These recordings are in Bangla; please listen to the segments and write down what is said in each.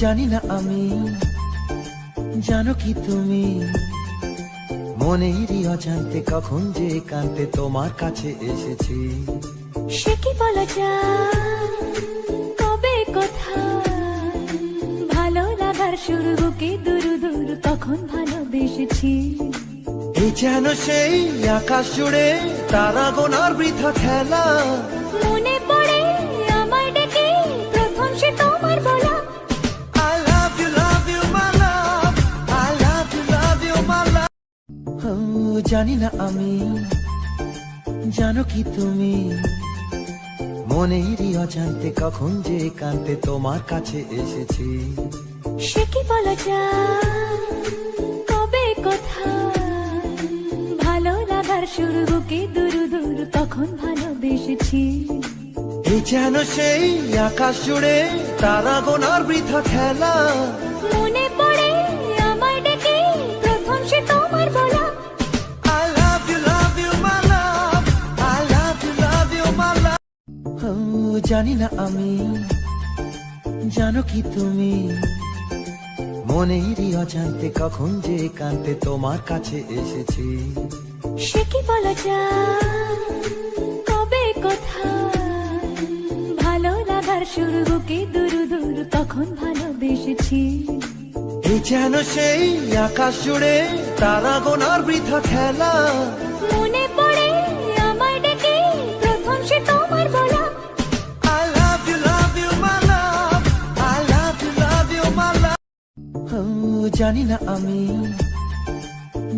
জানি না আমি জানো কি তুমি? মনেরই অজান্তে কখন যে কান্তে তোমার কাছে এসেছি। সে কি বলা যায়? কবে কোথায় ভালো লাগার শুরু বুকে দুরু দুরু তখন ভালোবেসেছি? এই যেন সেই আকাশ জুড়ে তারা গোনার বৃথা খেলা। মনে জানি না আমি। জানো কি তুমি? মনেরই অজান্তে কখন যে কান্তে তোমার কাছে এসেছি। সে কি বলা যায়? কবে কোথায় ভালো লাগার শুরু বুকে দুরু দুরু তখন ভালোবেসেছি। এই যেন সেই আকাশ জুড়ে তারা গোনার বৃথা খেলা। জানি না আমি। জানো কি তুমি? মনেরই অজান্তে কখন যে কান্তে তোমার কাছে এসেছি। সে কি বলা যায়? কবে কোথায় ভালো লাগার শুরু বুকে দুরু দুরু তখন ভালোবেসেছি? এই যেন সেই আকাশ জুড়ে তারা গোনার বৃথা খেলা। জানি না আমি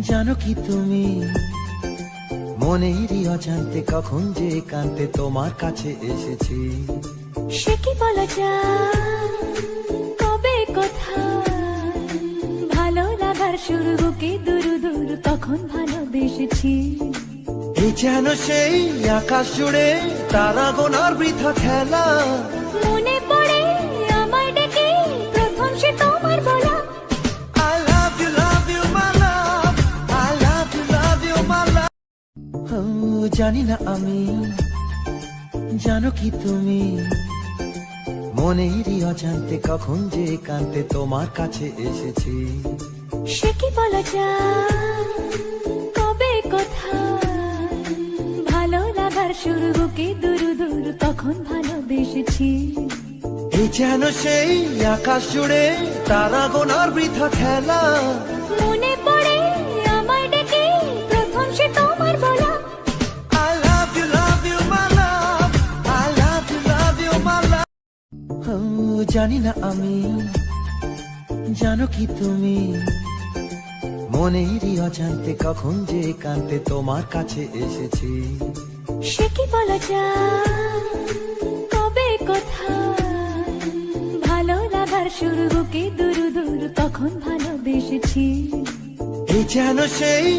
জানো কি তুমি? মনেরই অজান্তে কখন যে কান্তে তোমার কাছে এসেছি। সে কি বলা যায়? কবে কোথায় ভালো লাগার শুরু বুকে দুরু দুরু তখন ভালোবেসেছি? যেন সেই আকাশ জুড়ে তারা গোনার বৃথা খেলা। মনে জানি না আমি। জানো কি তুমি? মনেরই অজান্তে কখন যে কান্তে তোমার কাছে এসেছি। সে কি বলা যায়? কবে কোথায় ভালো লাগার শুরু বুকে দুরু দুরু তখন ভালোবেসেছি। এই যেন সেই আকাশ জুড়ে তারা গোনার বৃথা খেলা। জানি না আমি। জানো কি তুমি? মনেরই অজান্তে কখন যে কান্তে তোমার কাছে এসেছি। সে কি বলা যায়? কবে কোথায় ভালো লাগার শুরু বুকে দুরু দুরু তখন ভালোবেসেছি? এই যেন সেই